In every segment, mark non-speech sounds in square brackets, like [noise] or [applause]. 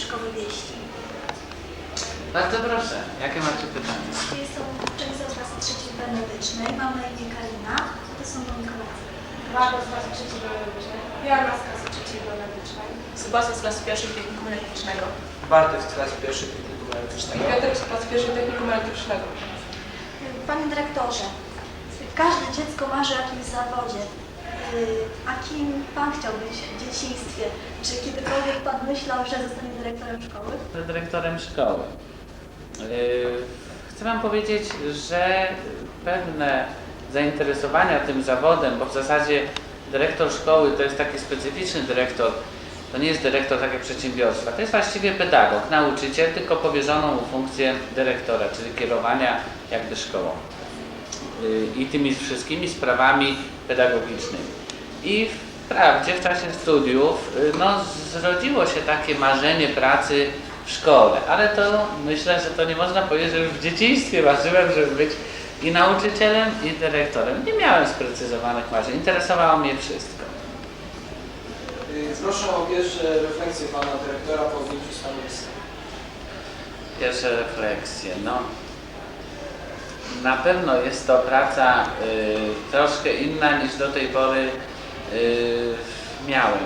Mieszkowe Wieści. Bardzo proszę, jakie macie pytania? Jestem uczennicą z klasy trzeciej B medycznej, mam na imię Karina, to są moi koledzy. Marta z klasy trzeciej biologicznej. Joanna z klasy trzeciej biologicznej. Sebastian z klasy pierwszej technikum elektrycznego. Bartek z klasy pierwszej technikum elektrycznego. Piotrek z klasy pierwszej technikum elektrycznego. Panie dyrektorze, każde dziecko marzy o jakimś zawodzie. Yy, A kim Pan chciał być w dzieciństwie? Czy kiedykolwiek Pan myślał, że zostanie dyrektorem szkoły? dyrektorem szkoły. Yy, Chcę Wam powiedzieć, że pewne zainteresowania tym zawodem, bo w zasadzie dyrektor szkoły to jest taki specyficzny dyrektor, to nie jest dyrektor tak jak przedsiębiorstwa, to jest właściwie pedagog, nauczyciel, tylko powierzoną mu funkcję dyrektora, czyli kierowania jakby szkołą yy, i tymi wszystkimi sprawami pedagogicznymi. I wprawdzie w czasie studiów y, no, zrodziło się takie marzenie pracy w szkole, ale to myślę, że to nie można powiedzieć, że już w dzieciństwie marzyłem, żeby być i nauczycielem, i dyrektorem. Nie miałem sprecyzowanych marzeń, interesowało mnie wszystko. Y, Proszę o pierwsze refleksje pana dyrektora po objęciu stanowiska. Pierwsze refleksje, no. Na pewno jest to praca y, troszkę inna niż do tej pory y, miałem.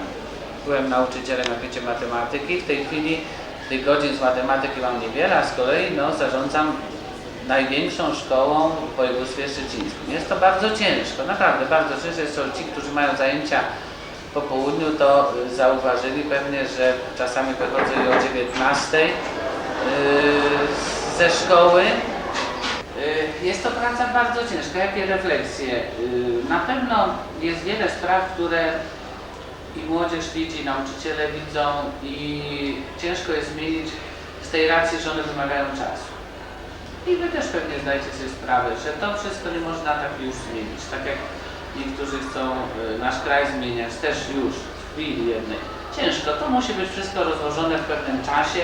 Byłem nauczycielem, jak wiecie, matematyki. W tej chwili tych godzin z matematyki mam niewiele, a z kolei no, zarządzam największą szkołą w województwie szczecińskim. Jest to bardzo ciężko, naprawdę bardzo ciężko. Ci, którzy mają zajęcia po południu, to y, zauważyli pewnie, że czasami wychodzę o 19 yy, ze szkoły. Yy, Jest to praca bardzo ciężka. Jakie refleksje? Yy, Na pewno jest wiele spraw, które i młodzież widzi, nauczyciele widzą i ciężko jest zmienić z tej racji, że one wymagają czasu. I Wy też pewnie zdajecie sobie sprawę, że to wszystko nie można tak już zmienić. Tak jak niektórzy chcą y, nasz kraj zmieniać, też już w chwili jednej. Ciężko, to musi być wszystko rozłożone w pewnym czasie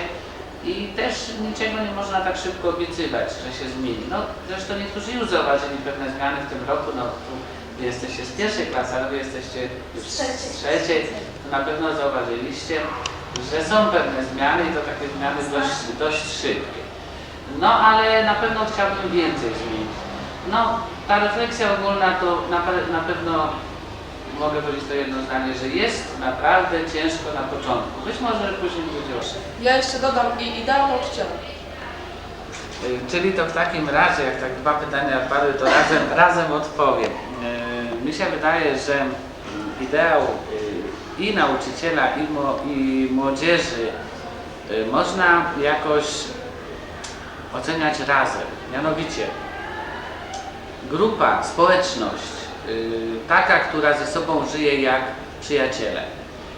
i też niczego nie można tak szybko obiecywać, że się zmieni. No zresztą niektórzy już zauważyli pewne zmiany w tym roku, no tu wy jesteście z pierwszej klasy, ale wy jesteście już z Trzeciej. to na pewno zauważyliście, że są pewne zmiany i to takie zmiany dość, dość szybkie. No ale na pewno chciałbym więcej zmienić. No ta refleksja ogólna to na, na pewno mogę powiedzieć to jedno zdanie, że jest naprawdę ciężko na początku. Być może później będzie łatwiej. Ja jeszcze dodam i ideał nauczyciela. Y, Czyli to w takim razie, jak tak dwa pytania padły, to razem, [laughs] razem odpowiem. Y, Mi się wydaje, że mm, ideał y, i nauczyciela, i, mo, i młodzieży można jakoś oceniać razem. Mianowicie grupa, społeczność, taka, która ze sobą żyje jak przyjaciele.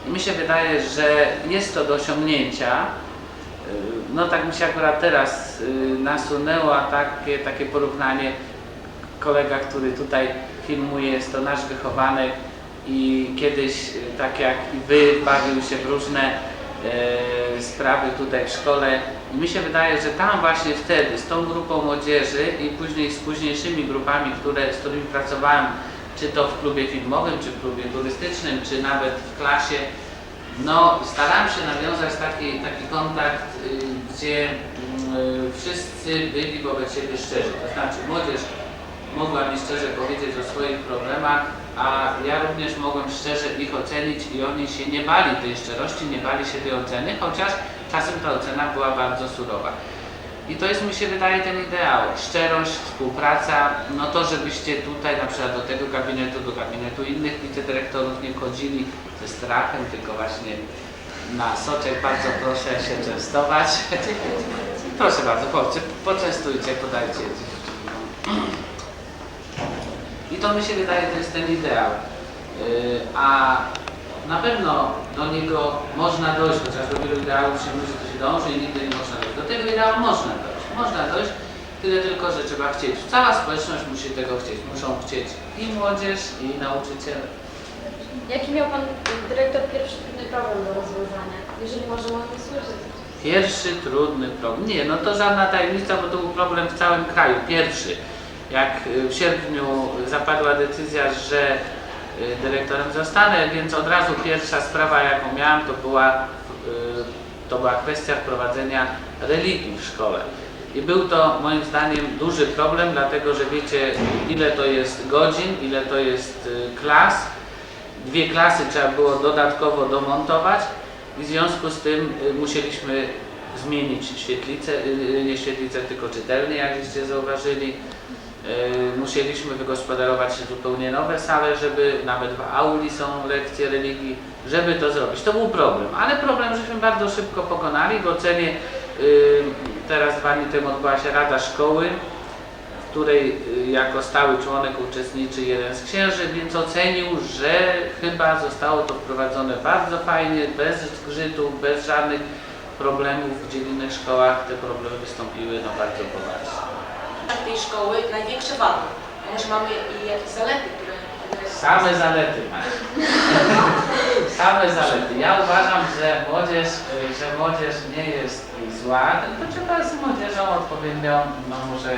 I mi się wydaje, że jest to do osiągnięcia. Y, No tak mi się akurat teraz y, nasunęło takie, takie porównanie. Kolega, który tutaj filmuje, jest to nasz wychowanek i kiedyś, y, tak jak i Wy, bawił się w różne sprawy tutaj w szkole. I mi się wydaje, że tam właśnie wtedy z tą grupą młodzieży i później z późniejszymi grupami, które, z którymi pracowałem, czy to w klubie filmowym, czy w klubie turystycznym, czy nawet w klasie, no starałem się nawiązać taki, taki kontakt, y, gdzie y, wszyscy byli wobec siebie szczerzy. To znaczy młodzież mogła mi szczerze powiedzieć o swoich problemach, a ja również mogłem szczerze ich ocenić i oni się nie bali tej szczerości, nie bali się tej oceny, chociaż czasem ta ocena była bardzo surowa. I to jest mi się wydaje ten ideał. Szczerość, współpraca, no to żebyście tutaj na przykład do tego gabinetu, do gabinetu innych wicedyrektorów nie chodzili ze strachem, tylko właśnie na soczek bardzo proszę się częstować. [laughs] Proszę bardzo, poczęstujcie, podajcie. I to mi się wydaje, to jest ten ideał. Yy, A na pewno do niego można dojść, chociaż do wielu ideałów się mówi, że to się dąży i nigdy nie można dojść. Tego ideału można dojść. Można dojść, tyle tylko, że trzeba chcieć. Cała społeczność musi tego chcieć. Muszą chcieć i młodzież, i nauczyciele. Jaki miał Pan dyrektor pierwszy trudny problem do rozwiązania? Jeżeli może o tym słyszeć. Pierwszy trudny problem. Nie, no to żadna tajemnica, bo to był problem w całym kraju. Pierwszy. Jak y, w sierpniu zapadła decyzja, że y, dyrektorem zostanę, więc od razu pierwsza sprawa jaką miałem to była, y, to była kwestia wprowadzenia religii w szkole. I był to moim zdaniem duży problem, dlatego że wiecie ile to jest godzin, ile to jest y, klas. Dwie klasy trzeba było dodatkowo domontować i w związku z tym y, musieliśmy zmienić świetlicę, y, nie świetlicę, tylko czytelnię, jakbyście zauważyli. Musieliśmy wygospodarować zupełnie nowe sale, żeby nawet w auli są lekcje religii, żeby to zrobić. To był problem, ale problem żeśmy bardzo szybko pokonali. W ocenie teraz dwa dni temu odbyła się Rada Szkoły, w której y, jako stały członek uczestniczy jeden z księży, więc ocenił, że chyba zostało to wprowadzone bardzo fajnie, bez zgrzytów, bez żadnych problemów, w innych szkołach te problemy wystąpiły no bardzo poważnie. tej szkoły największe wady. Może mamy i jakieś zalety, Same zalety masz. Same zalety. Ja uważam, że młodzież, y, że młodzież nie jest zła, tylko trzeba z młodzieżą odpowiednio no, może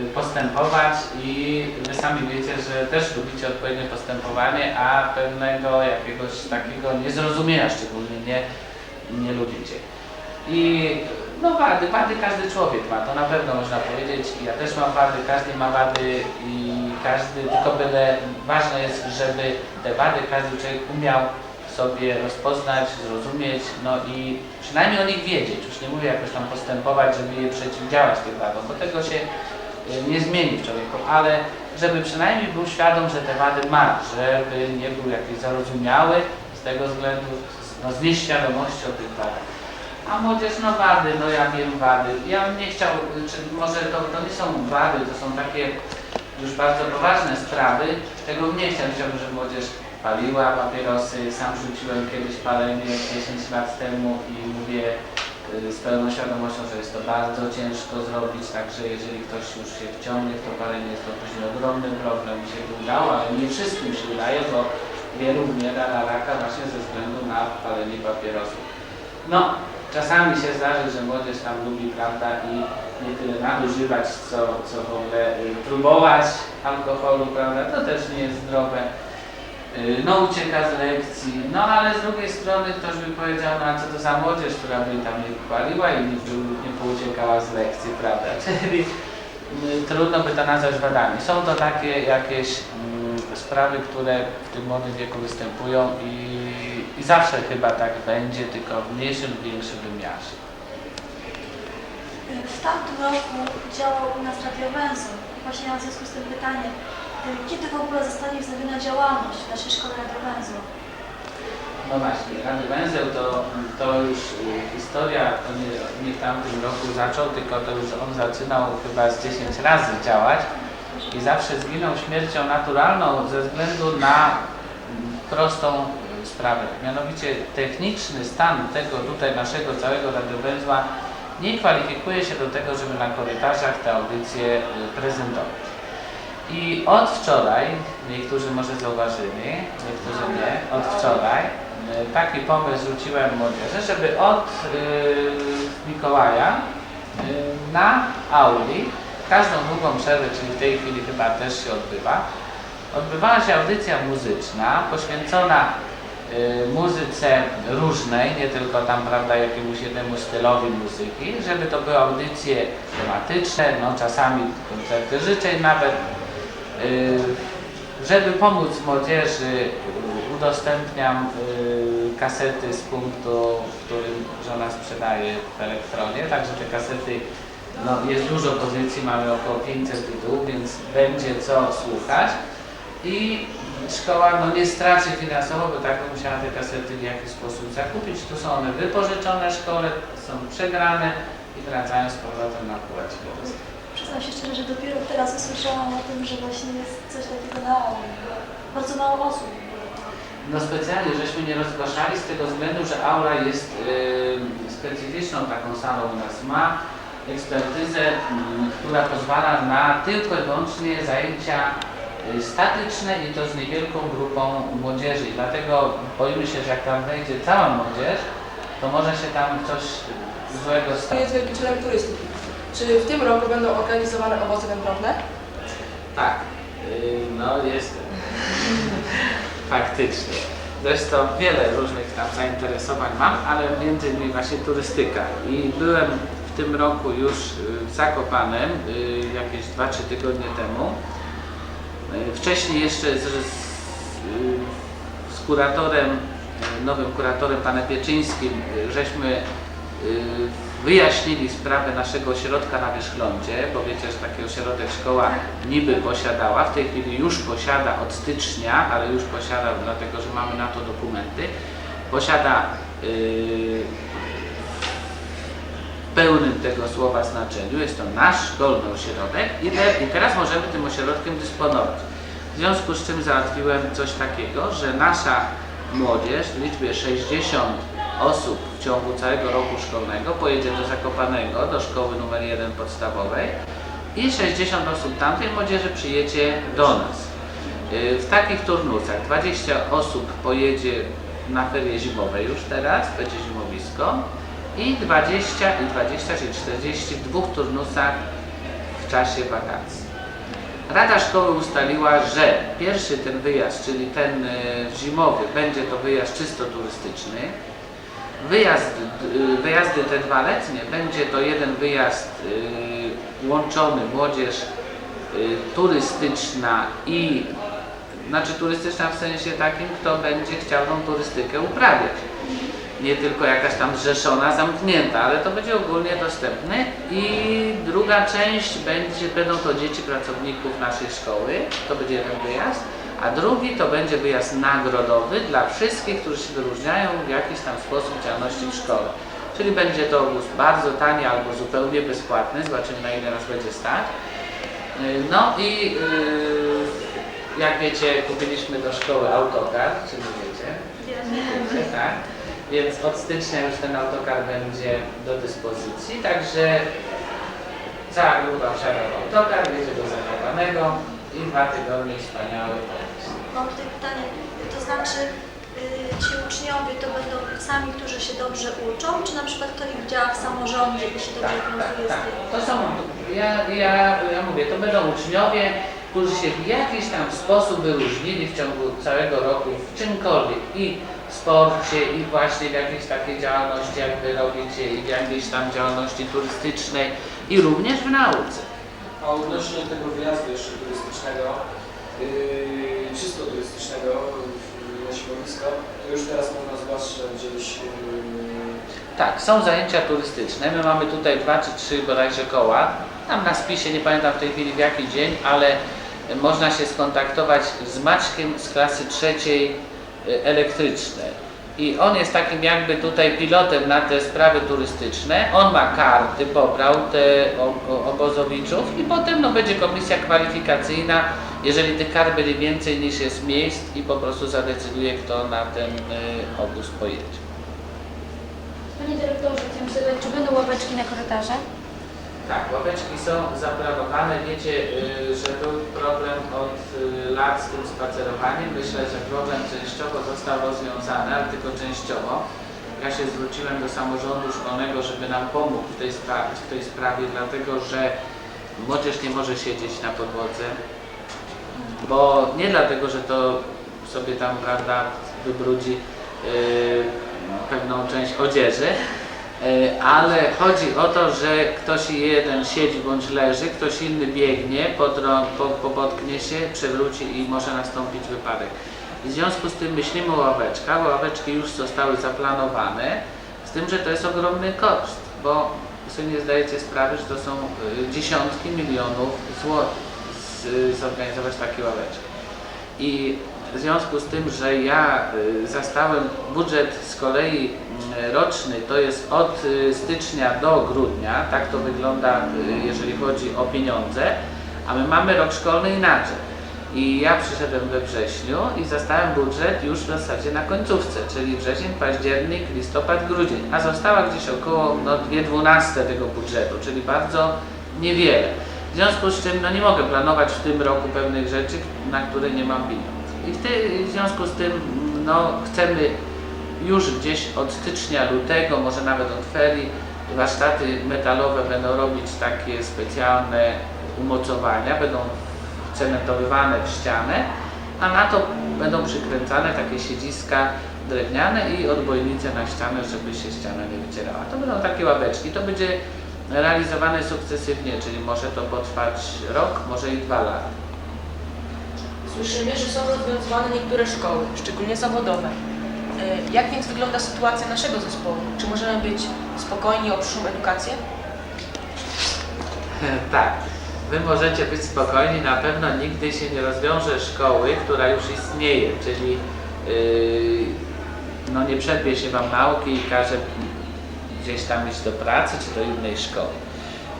y, postępować i wy sami wiecie, że też lubicie odpowiednie postępowanie, a pewnego jakiegoś takiego niezrozumienia szczególnie nie, nie lubicie. I no wady, wady każdy człowiek ma, to na pewno można powiedzieć. Ja też mam wady, każdy ma wady i każdy, tylko byle ważne jest, żeby te wady każdy człowiek umiał sobie rozpoznać, zrozumieć, no i przynajmniej o nich wiedzieć. Już nie mówię jakoś tam postępować, żeby je przeciwdziałać tych wadom, bo tego się y, nie zmieni w człowieku, ale żeby przynajmniej był świadom, że te wady ma, żeby nie był jakiś zarozumiały z tego względu, no z nieświadomością tych wad. A młodzież, no wady, no ja wiem wady. Ja bym nie chciał, czy może to, to nie są wady, to są takie już bardzo poważne sprawy. Tego nie chciał, chciałbym, żeby młodzież paliła papierosy. Sam rzuciłem kiedyś palenie 10 lat temu i mówię y, z pełną świadomością, że jest to bardzo ciężko zrobić, także jeżeli ktoś już się wciągnie w to palenie, jest to później ogromny problem. Mi się udało, ale nie wszystkim się udaje, bo wielu umiera na raka właśnie ze względu na palenie papierosów. No, czasami się zdarzy, że młodzież tam lubi, prawda, i nie tyle nadużywać, co, co w ogóle y, próbować alkoholu, prawda, to też nie jest zdrowe. Y, No ucieka z lekcji, no ale z drugiej strony ktoś by powiedział, no a co to za młodzież, która by tam nie paliła i nie, nie pouciekała z lekcji, prawda, [laughs] czyli y, trudno by to nazwać wadami. Są to takie jakieś mm, sprawy, które w tym młodym wieku występują i, i zawsze chyba tak będzie, tylko w mniejszym lub większym wymiarze. W tamtym roku działał u nas radiowęzeł. Właśnie mam w związku z tym pytanie, kiedy w ogóle zostanie wznowiona działalność w naszej szkole radiowęzłu? No właśnie, Rady Węzeł to, to już y, historia, to nie, nie w tamtym roku zaczął, tylko to już on zaczynał chyba z 10 razy działać i zawsze zginął śmiercią naturalną ze względu na prostą sprawę. Mianowicie techniczny stan tego tutaj naszego całego radiowęzła nie kwalifikuje się do tego, żeby na korytarzach te audycje y, prezentować. I od wczoraj, niektórzy może zauważyli, niektórzy nie, od wczoraj y, taki pomysł rzuciłem młodzieży, żeby od y, Mikołaja y, na auli każdą długą przerwę, czyli w tej chwili chyba też się odbywa, odbywała się audycja muzyczna poświęcona y, muzyce różnej, nie tylko tam, prawda, jakiemuś jednemu stylowi muzyki, żeby to były audycje tematyczne, no czasami koncerty życzeń nawet, y, żeby pomóc młodzieży udostępniam y, kasety z punktu, w którym żona sprzedaje w elektronie, także te kasety, no jest dużo pozycji, mamy około 500 tytułów, więc będzie co słuchać i szkoła no, nie straci finansowo, bo tak musiała te kasety w jakiś sposób zakupić. Tu są one wypożyczone szkole, są przegrane i wracają z powrotem na półeczkę. Przyznam się szczerze, że dopiero teraz usłyszałam o tym, że właśnie jest coś takiego na. Bardzo mało osób. No specjalnie żeśmy nie rozgłaszali z tego względu, że aula jest y, specyficzną taką salą u nas. Ma ekspertyzę, y, która pozwala na tylko i wyłącznie zajęcia y, statyczne i to z niewielką grupą młodzieży. I dlatego boimy się, że jak tam wejdzie cała młodzież, to może się tam coś złego stać. jest wielbicielem turystyki. Czy w tym roku będą organizowane obozy wędrowne? Tak, y, no jestem. [laughs] faktycznie. Zresztą wiele różnych tam zainteresowań mam, ale między innymi właśnie turystyka. I byłem w tym roku już y, w Zakopanem, y, jakieś 2-3 tygodnie temu. Y, Wcześniej jeszcze z, z, y, kuratorem, y, nowym kuratorem, panem Pieczyńskim, y, żeśmy y, wyjaśnili sprawę naszego ośrodka na Wierzchlądzie, bo wiecie, że taki ośrodek szkoła niby posiadała, w tej chwili już posiada od stycznia, ale już posiada dlatego, że mamy na to dokumenty, posiada y, w pełnym tego słowa znaczeniu, jest to nasz szkolny ośrodek i, te, i teraz możemy tym ośrodkiem dysponować. W związku z czym załatwiłem coś takiego, że nasza młodzież w liczbie 60 osób w ciągu całego roku szkolnego pojedzie do Zakopanego, do szkoły numer 1 podstawowej i 60 osób tamtej młodzieży przyjedzie do nas. Y, W takich turnusach 20 osób pojedzie na ferie zimowe już teraz, będzie zimowisko i 20 i 20, czyli 40 w dwóch turnusach w czasie wakacji. Rada Szkoły ustaliła, że pierwszy ten wyjazd, czyli ten y, zimowy, będzie to wyjazd czysto turystyczny. Wyjazd, wyjazdy te dwa letnie będzie to jeden wyjazd y, łączony młodzież y, turystyczna i znaczy turystyczna w sensie takim, kto będzie chciał tą turystykę uprawiać. Nie tylko jakaś tam zrzeszona, zamknięta, ale to będzie ogólnie dostępne. I druga część będzie, będą to dzieci pracowników naszej szkoły, to będzie jeden wyjazd, a drugi to będzie wyjazd nagrodowy dla wszystkich, którzy się wyróżniają w jakiś tam sposób działalności w szkole. Czyli będzie to obóz bardzo tani albo zupełnie bezpłatny, zobaczymy na ile nas będzie stać. Y, No i y, jak wiecie, kupiliśmy do szkoły autokar, czy nie wiecie? Wiecie, tak? Więc od stycznia już ten autokar będzie do dyspozycji, także cała grupa wsiada w autokar, jedzie do Zakopanego i dwa tygodnie wspaniały podróż. Mam tutaj pytanie, to znaczy y, ci uczniowie to będą sami, którzy się dobrze uczą, czy na przykład ktoś działa w samorządzie i się dobrze Tak, tak, wiązuje z tak. tym? To są, ja, ja, ja mówię, to będą uczniowie, którzy się w jakiś tam sposób wyróżnili w ciągu całego roku w czymkolwiek i sporcie i właśnie w jakiejś takiej działalności, jak wy robicie, i w jakiejś tam działalności turystycznej i również w nauce. A odnośnie tego wyjazdu jeszcze turystycznego, yy, czysto turystycznego w- na środowisko, to już teraz można zobaczyć że gdzieś yy, Tak, są zajęcia turystyczne. My mamy tutaj dwa czy trzy bodajże koła. Tam na spisie, nie pamiętam w tej chwili w jaki dzień, ale można się skontaktować z Maćkiem z klasy trzeciej y, elektrycznej. I on jest takim jakby tutaj pilotem na te sprawy turystyczne. On ma karty, pobrał te obozowiczów i potem no, będzie komisja kwalifikacyjna, jeżeli tych kart będzie więcej niż jest miejsc i po prostu zadecyduje, kto na ten y, obóz pojedzie. Panie dyrektorze, chciałam się zapytać, czy będą ławeczki na korytarze? Tak, ławeczki są zaplanowane. Wiecie, y, że był problem od lat z tym spacerowaniem. Myślę, że problem częściowo został rozwiązany, ale tylko częściowo. Ja się zwróciłem do samorządu szkolnego, żeby nam pomógł w tej, spra- w tej sprawie, dlatego że młodzież nie może siedzieć na podłodze, bo nie dlatego, że to sobie tam, prawda, wybrudzi y, pewną część odzieży, ale chodzi o to, że ktoś jeden siedzi bądź leży, ktoś inny biegnie, potrą- po, po, potknie się, przewróci i może nastąpić wypadek. W związku z tym myślimy o ławeczkach, ławeczki już zostały zaplanowane, z tym, że to jest ogromny koszt, bo sobie nie zdajecie sprawy, że to są y, dziesiątki milionów złotych zorganizować takie ławeczki. I w związku z tym, że ja y, zastałem budżet z kolei mm, roczny, to jest od y, stycznia do grudnia, tak to wygląda, y, jeżeli chodzi o pieniądze, a my mamy rok szkolny inaczej. I ja przyszedłem we wrześniu i zastałem budżet już w zasadzie na końcówce, czyli wrzesień, październik, listopad, grudzień, a została gdzieś około no, 2,12 tego budżetu, czyli bardzo niewiele. W związku z czym no, nie mogę planować w tym roku pewnych rzeczy, na które nie mam pieniędzy. I w, ty, w związku z tym no, chcemy już gdzieś od stycznia, lutego, może nawet od ferii, warsztaty metalowe będą robić takie specjalne umocowania, będą cementowywane w ścianę, a na to będą przykręcane takie siedziska drewniane i odbojnice na ścianę, żeby się ściana nie wycierała. To będą takie ławeczki. To będzie realizowane sukcesywnie, czyli może to potrwać rok, może i dwa lata. Słyszymy, że są rozwiązywane niektóre szkoły, szczególnie zawodowe. E, Jak więc wygląda sytuacja naszego zespołu? Czy możemy być spokojni o przyszłą edukację? Tak, Wy możecie być spokojni, na pewno nigdy się nie rozwiąże szkoły, która już istnieje, czyli yy, no nie przerwie się Wam nauki i każe gdzieś tam iść do pracy czy do innej szkoły.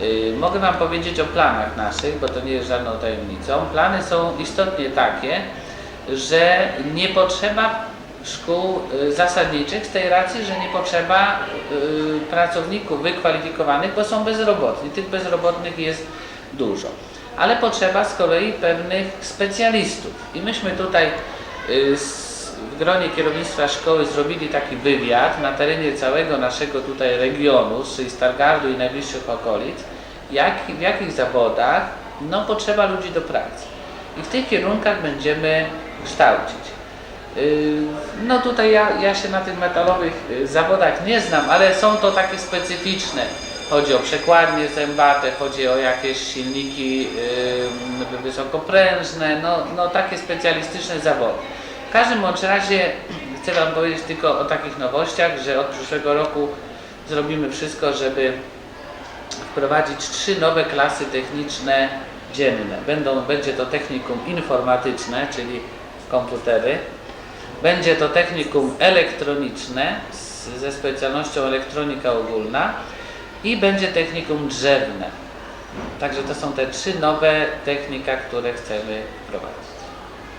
Yy, mogę Wam powiedzieć o planach naszych, bo to nie jest żadną tajemnicą. Plany są istotnie takie, że nie potrzeba szkół y, zasadniczych z tej racji, że nie potrzeba y, pracowników wykwalifikowanych, bo są bezrobotni. Tych bezrobotnych jest dużo. Ale potrzeba z kolei pewnych specjalistów. I myśmy tutaj y, w gronie kierownictwa szkoły zrobili taki wywiad na terenie całego naszego tutaj regionu, czyli Stargardu i najbliższych okolic, jak, w jakich zawodach no, potrzeba ludzi do pracy. I w tych kierunkach będziemy kształcić. Yy, No tutaj ja, ja się na tych metalowych y, zawodach nie znam, ale są to takie specyficzne. Chodzi o przekładnie zębate, chodzi o jakieś silniki yy, wysokoprężne, no, no takie specjalistyczne zawody. W każdym bądź razie chcę Wam powiedzieć tylko o takich nowościach, że od przyszłego roku zrobimy wszystko, żeby wprowadzić trzy nowe klasy techniczne dzienne. Będą, będzie to technikum informatyczne, czyli komputery, będzie to technikum elektroniczne z, ze specjalnością elektronika ogólna i będzie technikum drzewne. Także to są te trzy nowe technika, które chcemy wprowadzić.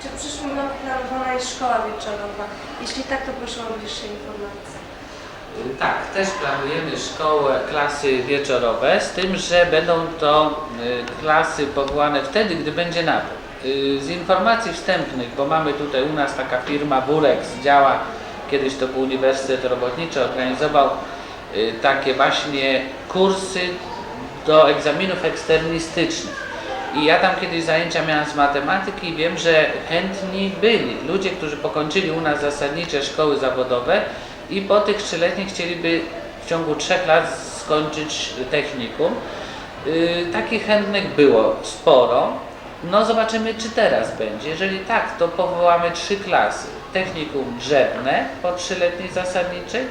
Czy w przyszłym roku planowana jest szkoła wieczorowa? Jeśli tak, to proszę o bliższe informacje. Tak, też planujemy szkołę, klasy wieczorowe, z tym, że będą to y, klasy powołane wtedy, gdy będzie nabór. Y, Z informacji wstępnych, bo mamy tutaj u nas taka firma Burex, działa, kiedyś to był Uniwersytet Robotniczy, organizował y, takie właśnie kursy do egzaminów eksternistycznych. I ja tam kiedyś zajęcia miałem z matematyki i wiem, że chętni byli ludzie, którzy pokończyli u nas zasadnicze szkoły zawodowe i po tych trzyletnich chcieliby w ciągu trzech lat skończyć technikum. Yy, takich chętnych było sporo. No zobaczymy, czy teraz będzie. Jeżeli tak, to powołamy trzy klasy. Technikum drzewne po trzyletniej zasadniczej,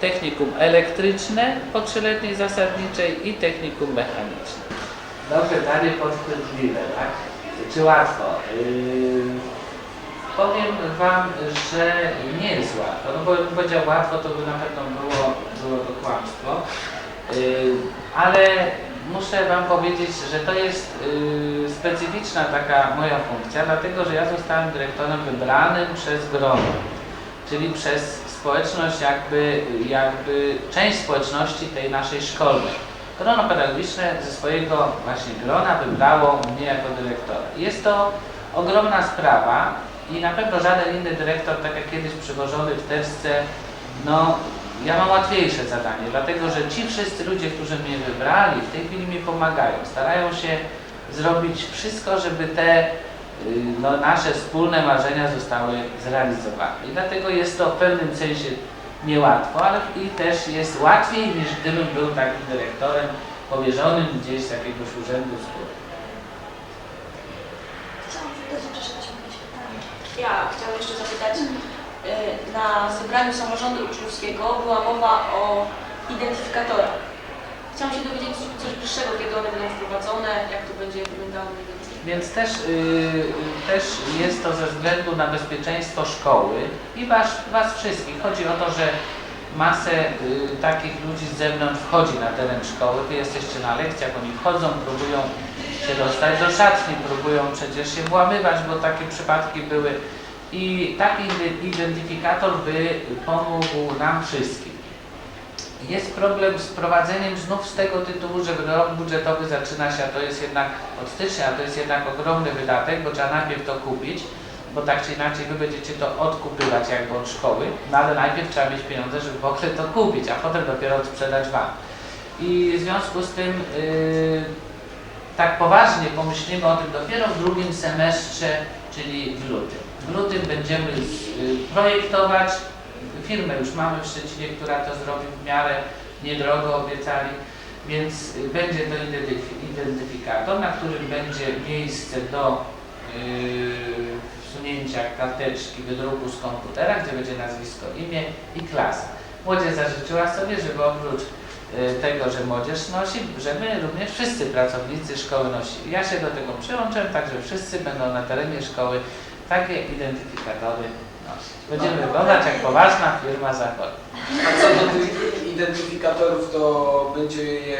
technikum elektryczne po trzyletniej zasadniczej i technikum mechaniczne. Dobrze, pytanie podchwytliwe, tak? Czy łatwo? Yy, powiem Wam, że nie jest łatwo. No bo jakbym powiedział łatwo, to by na pewno było, było to kłamstwo. Yy, ale muszę Wam powiedzieć, że to jest yy, specyficzna taka moja funkcja, dlatego że ja zostałem dyrektorem wybranym przez grono, czyli przez społeczność, jakby, jakby część społeczności tej naszej szkolnej. Grono pedagogiczne ze swojego właśnie grona wybrało mnie jako dyrektora. Jest to ogromna sprawa i na pewno żaden inny dyrektor, tak jak kiedyś przywożony w teczce, no ja mam łatwiejsze zadanie, dlatego że ci wszyscy ludzie, którzy mnie wybrali, w tej chwili mi pomagają. Starają się zrobić wszystko, żeby te y, no, nasze wspólne marzenia zostały zrealizowane. I dlatego jest to w pewnym sensie niełatwo, ale i też jest łatwiej niż gdybym był takim dyrektorem powierzonym gdzieś z jakiegoś urzędu z. Chciałam zapytać, czy jeszcze jakieś pytanie. Ja chciałam jeszcze zapytać, y, na zebraniu samorządu uczniowskiego była mowa o identyfikatorach. Chciałam się dowiedzieć coś bliższego, kiedy one będą wprowadzone, jak to będzie wyglądało mniej. Więc też, yy, też jest to ze względu na bezpieczeństwo szkoły i was, was wszystkich. Chodzi o to, że masę y, takich ludzi z zewnątrz wchodzi na teren szkoły. Wy jesteście na lekcjach, oni wchodzą, próbują się dostać do szatni, próbują przecież się włamywać, bo takie przypadki były. I taki ide- identyfikator by pomógł nam wszystkim. Jest problem z prowadzeniem znów z tego tytułu, że rok budżetowy zaczyna się, a to jest jednak od stycznia, a to jest jednak ogromny wydatek, bo trzeba najpierw to kupić, bo tak czy inaczej wy będziecie to odkupywać jakby od szkoły, no ale najpierw trzeba mieć pieniądze, żeby w ogóle to kupić, a potem dopiero sprzedać wam. I w związku z tym yy, tak poważnie pomyślimy o tym dopiero w drugim semestrze, czyli w lutym. W lutym będziemy y, projektować. Firmę już mamy w Szczecinie, która to zrobi w miarę niedrogo, obiecali. Więc y, będzie to identyfi- identyfikator, na którym będzie miejsce do yy, wsunięcia karteczki wydruku z komputera, gdzie będzie nazwisko, imię i klasa. Młodzież zażyczyła sobie, żeby oprócz y, tego, że młodzież nosi, żeby również wszyscy pracownicy szkoły nosili. Ja się do tego przyłączyłem, także wszyscy będą na terenie szkoły takie identyfikatory nosić. Będziemy wyglądać jak poważna firma zachodnia. A co do tych identyfikatorów, to będzie je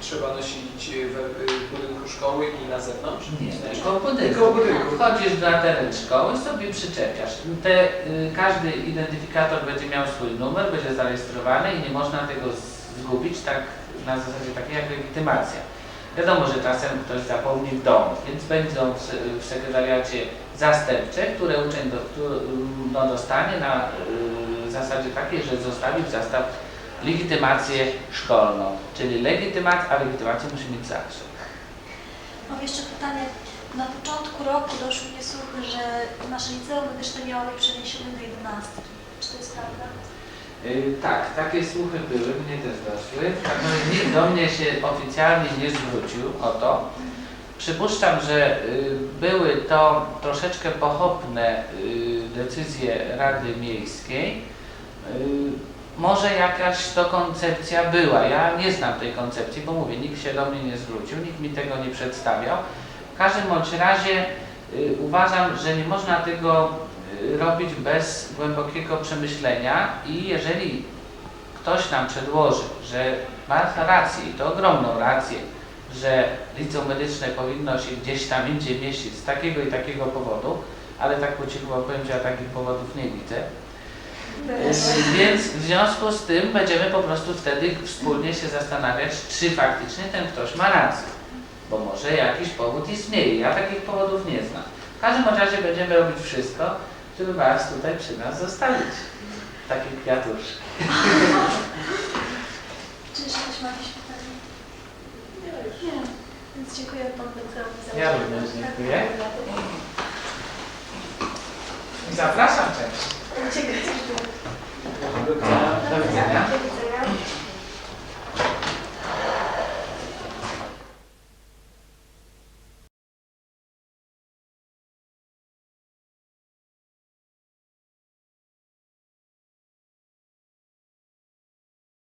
trzeba nosić w budynku szkoły i na zewnątrz? Nie, tylko w budynku. Tylko w budynku. Wchodzisz na teren szkoły, sobie przyczepiasz. Te, y, każdy identyfikator będzie miał swój numer, będzie zarejestrowany i nie można tego z- zgubić tak na zasadzie takiej jak legitymacja. Wiadomo, że czasem ktoś zapomni w domu, więc będą w, sekretariacie zastępcze, które uczeń do, no, dostanie na y, zasadzie takiej, że zostawi w zastaw legitymację szkolną. Czyli legitymat, a legitymację musi mieć zawsze. Mam jeszcze pytanie. Na początku roku doszły mnie słuchy, że nasze liceum medyczne miało być przeniesione do 11. Czy to jest prawda? Yy, tak, takie słuchy były, mnie też doszły. Tak, no, nikt do mnie się oficjalnie nie zwrócił o to. Przypuszczam, że y, były to troszeczkę pochopne y, decyzje Rady Miejskiej. Y, może jakaś to koncepcja była. Ja nie znam tej koncepcji, bo mówię, nikt się do mnie nie zwrócił, nikt mi tego nie przedstawiał. W każdym bądź razie y, uważam, że nie można tego y, robić bez głębokiego przemyślenia i jeżeli ktoś nam przedłoży, że ma rację i to ogromną rację, że liceum medyczne powinno się gdzieś tam indziej mieścić z takiego i takiego powodu, ale tak po cichu powiem, że ja takich powodów nie widzę. Y, Więc w związku z tym będziemy po prostu wtedy wspólnie się zastanawiać, czy faktycznie ten ktoś ma rację. Bo może jakiś powód istnieje. Ja takich powodów nie znam. W każdym razie będziemy robić wszystko, żeby Was tutaj przy nas zostawić. Takie kwiatuszki. Czy jeszcze ktoś ma jakieś pytanie? Nie. Więc dziękuję Panu doktorowi za Ja również tak, dziękuję. I zapraszam część. Dziękuję. Do widzenia.